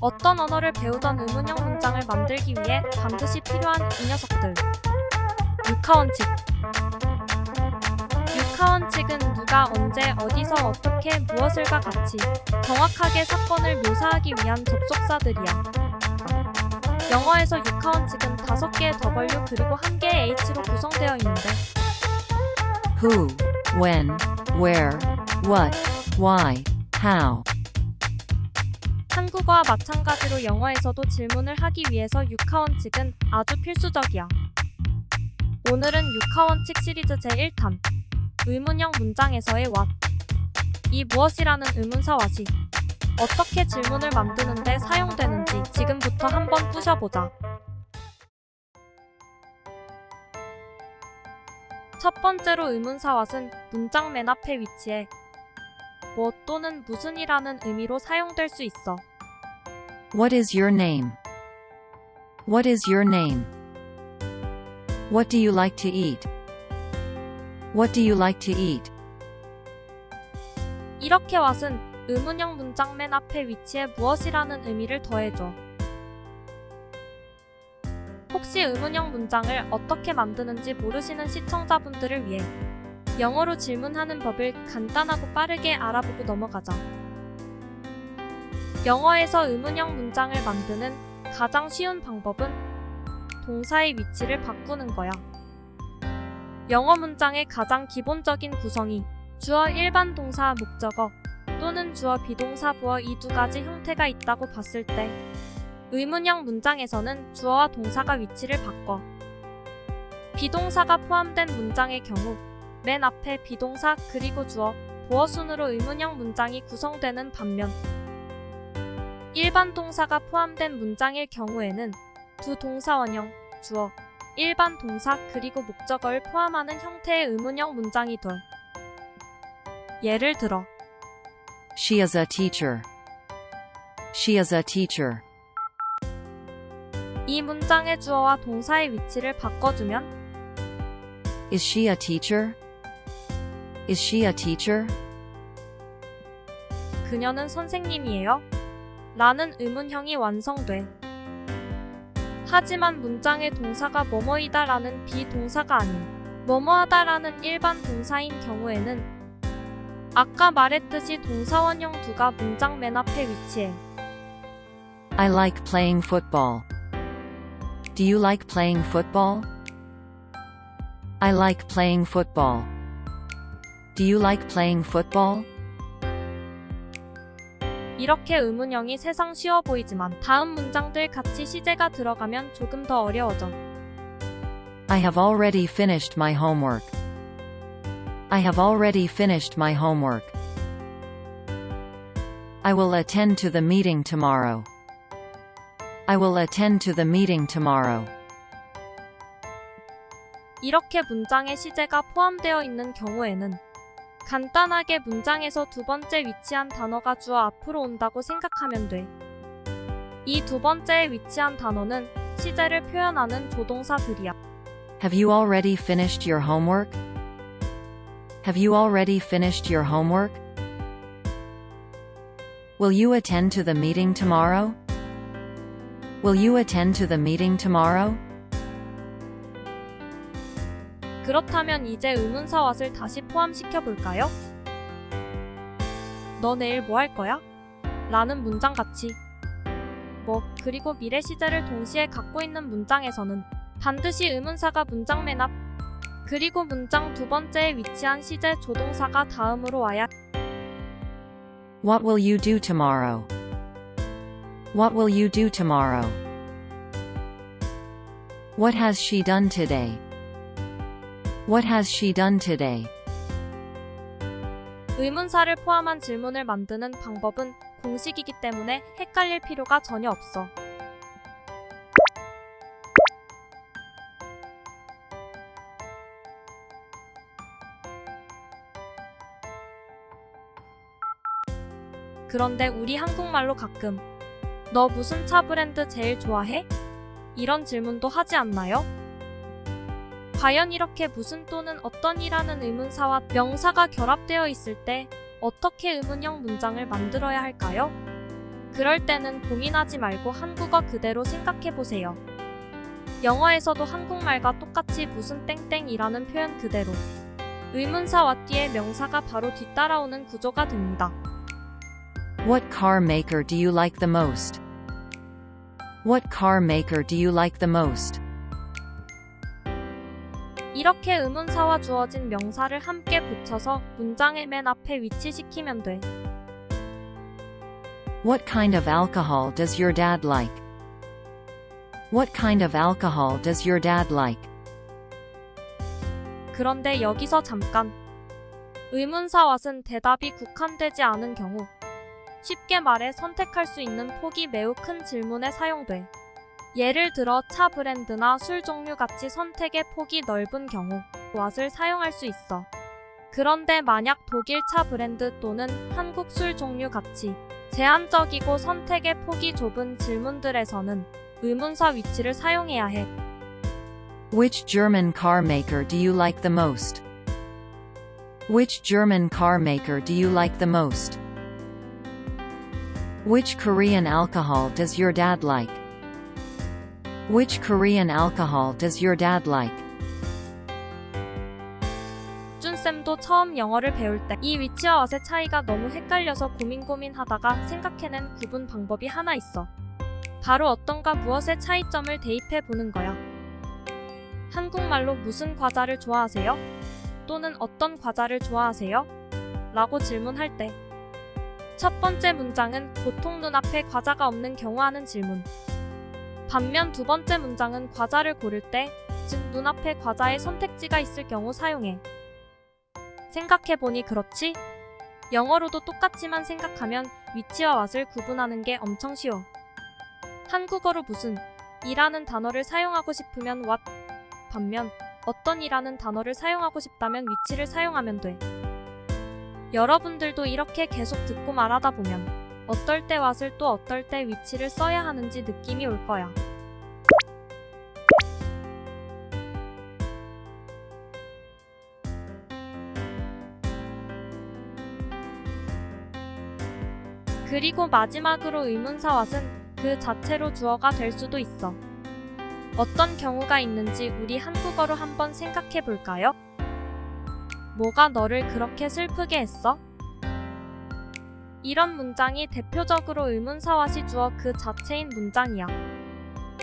어떤 언어를 배우던 의문형 문장을 만들기 위해 반드시 필요한 이 녀석들. 육하원칙. 육하원칙은 누가 언제 어디서 어떻게 무엇을과 같이 정확하게 사건을 묘사하기 위한 접속사들이야. 영어에서 육하원칙은 다섯 개의 W 그리고 한 개의 H로 구성되어 있는데 who, when, where, what, why, how. 한국어와 마찬가지로 영어에서도 질문을 하기 위해서 육하원칙은 아주 필수적이야. 오늘은 육하원칙 시리즈 제1탄 의문형 문장에서의 what 이 무엇이라는 의문사 what이 어떻게 질문을 만드는데 사용되는지 지금부터 한번 부셔보자. 첫 번째로 의문사 what은 문장 맨 앞에 위치해 뭐 또는 무슨이라는 의미로 사용될 수 있어. What is your name? What is your name? What do you like to eat? What do you like to eat? 이렇게 왓은 의문형 문장 맨 앞에 위치해 무엇이라는 의미를 더해줘. 혹시 의문형 문장을 어떻게 만드는지 모르시는 시청자분들을 위해 영어로 질문하는 법을 간단하고 빠르게 알아보고 넘어가자. 영어에서 의문형 문장을 만드는 가장 쉬운 방법은 동사의 위치를 바꾸는 거야. 영어 문장의 가장 기본적인 구성이 주어 일반 동사 목적어 또는 주어 비동사 부어 이 두 가지 형태가 있다고 봤을 때 의문형 문장에서는 주어와 동사가 위치를 바꿔 비동사가 포함된 문장의 경우 맨 앞에 비동사 그리고 주어 보어 순으로 의문형 문장이 구성되는 반면 일반 동사가 포함된 문장일 경우에는 두 동사 원형 주어 일반 동사 그리고 목적어를 포함하는 형태의 의문형 문장이 돼. 예를 들어 She is a teacher. She is a teacher. 이 문장의 주어와 동사의 위치를 바꿔주면 Is she a teacher? Is she a teacher? 그녀는 선생님이에요. 라는 의문형이 완성돼. 하지만 문장의 동사가 뭐뭐이다 라는 비동사가 아닌 뭐뭐하다 라는 일반 동사인 경우에는 아까 말했듯이 동사원형 두가 문장 맨 앞에 위치해. I like playing football. Do you like playing football? I like playing football. Do you like playing football? 이렇게 의문형이 세상 쉬워 보이지만 다음 문장들 같이 시제가 들어가면 조금 더 어려워져. I have already finished my homework. I have already finished my homework. I will attend to the meeting tomorrow. I will attend to the meeting tomorrow. 이렇게 문장에 시제가 포함되어 있는 경우에는 간단하게 문장에서 두 번째 위치한 단어가 주어 앞으로 온다고 생각하면 돼. 이 두 번째에 위치한 단어는 시제를 표현하는 조동사들이야. Have you already finished your homework? Have you already finished your homework? Will you attend to the meeting tomorrow? Will you attend to the meeting tomorrow? 그렇다면 이제 의문사 왓을 다시 포함시켜 볼까요? 너 내일 뭐 할 거야? 라는 문장 같이. 뭐, 그리고 미래 시제를 동시에 갖고 있는 문장에서는 반드시 의문사가 문장 맨 앞, 그리고 문장 두 번째에 위치한 시제 조동사가 다음으로 와야 What will you do tomorrow? What will you do tomorrow? What has she done today? What has she done today? 의문사를 포함한 질문을 만드는 방법은 공식이기 때문에 헷갈릴 필요가 전혀 없어. 그런데 우리 한국말로 가끔 너 무슨 차 브랜드 제일 좋아해? 이런 질문도 하지 않나요? 과연 이렇게 무슨 또는 어떤이라는 의문사와 명사가 결합되어 있을 때 어떻게 의문형 문장을 만들어야 할까요? 그럴 때는 고민하지 말고 한국어 그대로 생각해 보세요. 영어에서도 한국말과 똑같이 무슨 땡땡이라는 표현 그대로 의문사와 뒤에 명사가 바로 뒤따라오는 구조가 됩니다. What car maker do you like the most? What car maker do you like the most? 이렇게 의문사와 주어진 명사를 함께 붙여서 문장의 맨 앞에 위치시키면 돼. What kind of alcohol does your dad like? What kind of alcohol does your dad like? 그런데 여기서 잠깐. 의문사 왓은 대답이 국한되지 않은 경우 쉽게 말해 선택할 수 있는 폭이 매우 큰 질문에 사용돼. 예를 들어 차 브랜드나 술 종류 같이 선택의 폭이 넓은 경우 왓을 사용할 수 있어. 그런데 만약 독일 차 브랜드 또는 한국 술 종류 같이 제한적이고 선택의 폭이 좁은 질문들에서는 의문사 위치를 사용해야 해. Which German car maker do you like the most? Which German car maker do you like the most? Which Korean alcohol does your dad like? Which Korean alcohol does your dad like? 쭌쌤도 처음 영어를 배울 때 이 위치와 왓의 차이가 너무 헷갈려서 고민 고민하다가 생각해낸 구분 방법이 하나 있어. 바로 어떤가 무엇의 차이점을 대입해 보는 거야. 한국말로 무슨 과자를 좋아하세요? 또는 어떤 과자를 좋아하세요? 라고 질문할 때. 첫 번째 문장은 보통 눈앞에 과자가 없는 경우 하는 질문. 반면 두 번째 문장은 과자를 고를 때, 즉 눈앞에 과자의 선택지가 있을 경우 사용해. 생각해보니 그렇지? 영어로도 똑같지만 생각하면 위치와 왓을 구분하는 게 엄청 쉬워. 한국어로 무슨 이라는 단어를 사용하고 싶으면 what, 반면 어떤 이라는 단어를 사용하고 싶다면 위치를 사용하면 돼. 여러분들도 이렇게 계속 듣고 말하다 보면 어떨 때 what을 또 어떨 때 위치를 써야 하는지 느낌이 올 거야. 그리고 마지막으로 의문사 왓은 그 자체로 주어가 될 수도 있어. 어떤 경우가 있는지 우리 한국어로 한번 생각해 볼까요? 뭐가 너를 그렇게 슬프게 했어? 이런 문장이 대표적으로 의문사 왓이 주어 그 자체인 문장이야.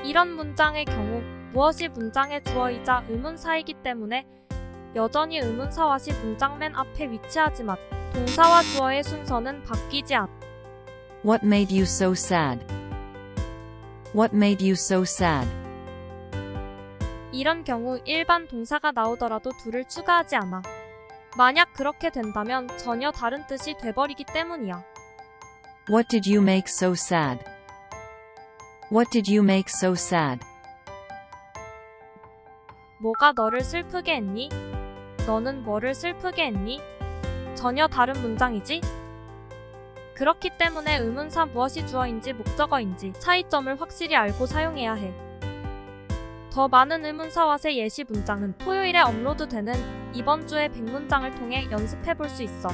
이런 문장의 경우 무엇이 문장의 주어이자 의문사이기 때문에 여전히 의문사 왓이 문장 맨 앞에 위치하지만 동사와 주어의 순서는 바뀌지 않아. What made you so sad? What made you so sad? 이런 경우 일반 동사가 나오더라도 둘을 추가하지 않아. 만약 그렇게 된다면 전혀 다른 뜻이 돼버리기 때문이야. What did you make so sad? What did you make so sad? 뭐가 너를 슬프게 했니? 너는 뭐를 슬프게 했니? 전혀 다른 문장이지? 그렇기 때문에 의문사 무엇이 주어인지 목적어인지 차이점을 확실히 알고 사용해야 해. 더 많은 의문사 왓의 예시 문장은 토요일에 업로드되는 이번 주의 100문장을 통해 연습해 볼 수 있어.